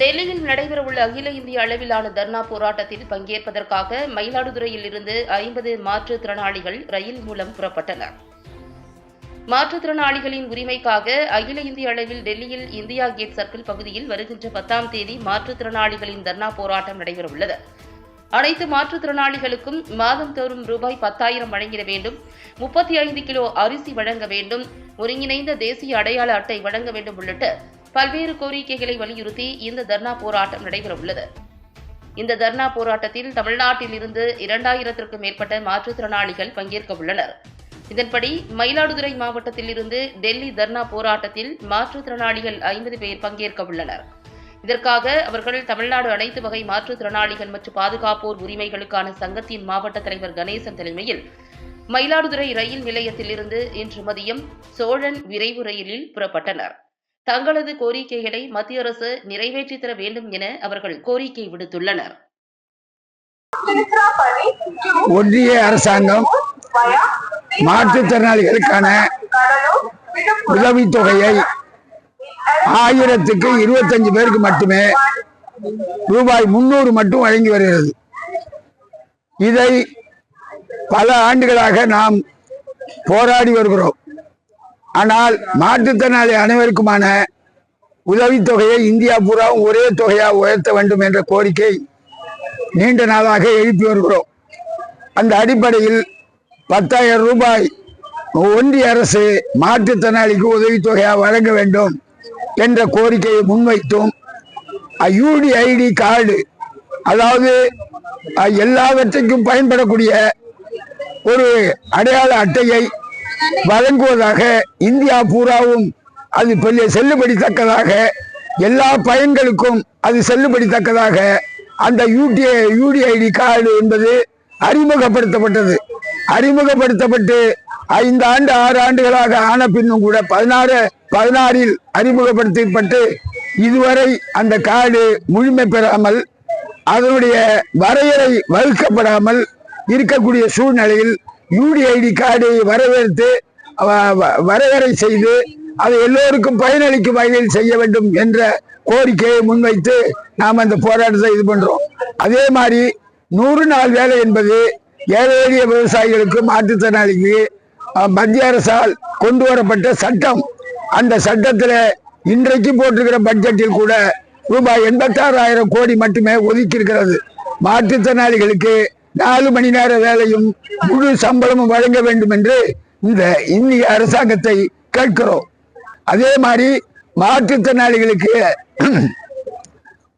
டெல்லியில் நடைபெறவுள்ள அகில இந்திய அளவிலான தர்ணா போராட்டத்தில் பங்கேற்பதற்காக மயிலாடுதுறையில் இருந்து ஐம்பது மாற்றுத்திறனாளிகள் ரயில் மூலம் புறப்பட்டனர். மாற்றுத்திறனாளிகளின் உரிமைக்காக அகில இந்திய அளவில் டெல்லியில் இந்தியா கேட் சர்க்கிள் பகுதியில் வருகின்ற பத்தாம் தேதி மாற்றுத்திறனாளிகளின் தர்ணா போராட்டம் நடைபெறவுள்ளது. அனைத்து மாற்றுத்திறனாளிகளுக்கும் மாதந்தோறும் ரூபாய் பத்தாயிரம் வழங்கிட வேண்டும் முப்பத்தி ஐந்து கிலோ அரிசி வழங்க வேண்டும் ஒருங்கிணைந்த தேசிய அடையாள அட்டை வழங்க வேண்டும் உள்ளிட்ட பல்வேறு கோரிக்கைகளை வலியுறுத்தி இந்த தர்ணா போராட்டம் நடைபெறவுள்ளது. இந்த தர்ணா போராட்டத்தில் தமிழ்நாட்டில் இருந்து இரண்டாயிரத்திற்கும் மேற்பட்ட மாற்றுத்திறனாளிகள் பங்கேற்க உள்ளனர் இதன்படி மயிலாடுதுறை மாவட்டத்தில் இருந்து டெல்லி தர்ணா போராட்டத்தில் மாற்றுத்திறனாளிகள் ஐம்பது பேர் பங்கேற்க உள்ளனர் இதற்காக அவர்கள் தமிழ்நாடு அனைத்து வகை மாற்றுத்திறனாளிகள் மற்றும் பாதுகாப்போர் உரிமைகளுக்கான சங்கத்தின் மாவட்ட தலைவர் கணேசன் தலைமையில் மயிலாடுதுறை ரயில் நிலையத்திலிருந்து இன்று மதியம் சோழன் விரைவு ரயிலில் புறப்பட்டனர். தங்களது கோரிக்கைகளை மத்திய அரசு நிறைவேற்றித் தர வேண்டும் என அவர்கள் கோரிக்கை விடுத்துள்ளனர். ஒன்றிய அரசாங்கம் மாற்றுத்திறனாளிகளுக்கான உதவித்தொகையை ஆயிரத்துக்கு இருபத்தஞ்சு பேருக்கு மட்டுமே ரூபாய் முன்னூறு மட்டும் வழங்கி வருகிறது. இதை பல ஆண்டுகளாக நாம் போராடி வருகிறோம். ஆனால் மாற்றுத்திறனாளி அனைவருக்குமான உதவித்தொகையை இந்தியா பூராவும் ஒரே தொகையாக உயர்த்த வேண்டும் என்ற கோரிக்கை நீண்ட நாளாக எழுப்பி வருகிறோம். அந்த அடிப்படையில் பத்தாயிரம் ரூபாய் ஒன்றிய அரசு மாற்றுத்திறனாளிக்கு உதவித்தொகையாக வழங்க வேண்டும் என்ற கோரிக்கையை முன்வைத்தும் யூடிஐடி கார்டு அதாவது எல்லாவற்றைக்கும் எல்லாவற்றுக்கும் பயன்படக்கூடிய ஒரு அடையாள அட்டையை வழங்குவதாக இந்தியா பூராவும் அது பெரிய செல்லுபடித்தக்கதாக எல்லா பயன்களுக்கும் அது செல்லுபடித்தக்கதாக அந்த யூடிஐ யூடிஐடி கார்டு என்பது அறிமுகப்படுத்தப்பட்டது. அறிமுகப்படுத்தப்பட்டு ஐந்து ஆண்டு ஆறு ஆண்டுகளாக ஆன பின்னும் கூட பதினாறு பதினாறில் அறிமுகப்படுத்தப்பட்டு இதுவரை அந்த கார்டு முழுமை பெறாமல் அதனுடைய வரையறை வகுக்கப்படாமல் இருக்கக்கூடிய சூழ்நிலையில் யூடிஐடி கார்டை வரவேற்று வரவேறை செய்து அதை எல்லோருக்கும் பயனளிக்கும் வகையில் செய்ய வேண்டும் என்ற கோரிக்கையை முன்வைத்து நாம் அந்த போராட்டத்தை இது பண்றோம். அதே மாதிரி நூறு நாள் வேலை என்பது ஏழை எளிய விவசாயிகளுக்கு மாற்றுத்திறனாளிக்கு மத்திய அரசால் கொண்டு வரப்பட்ட சட்டம். அந்த சட்டத்தில் இன்றைக்கு போட்டிருக்கிற பட்ஜெட்டில் கூட ரூபாய் எண்பத்தாறாயிரம் கோடி மட்டுமே ஒதுக்கி இருக்கிறது மாற்றுத்திறனாளிகளுக்கு நாலு மணி நேர வேலையும் முழு சம்பளமும் வழங்க வேண்டும் என்று இந்த இந்திய அரசாங்கத்தை கேட்கிறோம். அதே மாதிரி மாற்றுத்திறனாளிகளுக்கு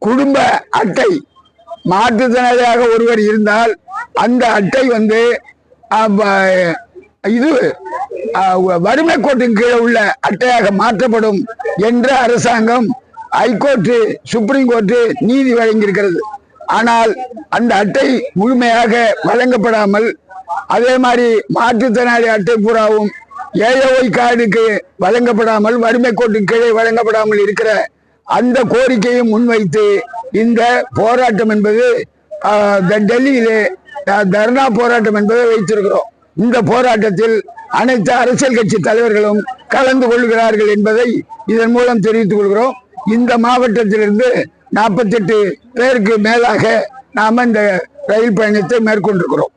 குடும்ப அட்டை மாற்றுத்திறனாளியாக ஒருவர் இருந்தால் அந்த அட்டை வந்து இது வறுமை கோட்டின் கீழே உள்ள அட்டையாக மாற்றப்படும் என்ற அரசாங்கம் ஹைகோர்ட்டு சுப்ரீம் கோர்ட்டு நீதி வழங்கியிருக்கிறது. ஆனால் அந்த அட்டை முழுமையாக வழங்கப்படாமல் அதே மாதிரி மாற்றுத்திறனாளி அட்டை பூராவும் ஏஏஒய் கார்டுக்கு வழங்கப்படாமல் வறுமை கோட்டு கீழே வழங்கப்படாமல் இருக்கிற அந்த கோரிக்கையை முன்வைத்து இந்த போராட்டம் என்பது த- டெல்லியிலே தர்ணா போராட்டம் என்பதை வைத்திருக்கிறோம். இந்த போராட்டத்தில் அனைத்து அரசியல் கட்சி தலைவர்களும் கலந்து கொள்கிறார்கள் என்பதை இதன் மூலம் தெரிவித்துக் கொள்கிறோம். இந்த மாவட்டத்திலிருந்து நாற்பத்தெட்டு பேருக்கு மேலாக நாம இந்த ரயில் பயணத்தை மேற்கொண்டிருக்கிறோம்.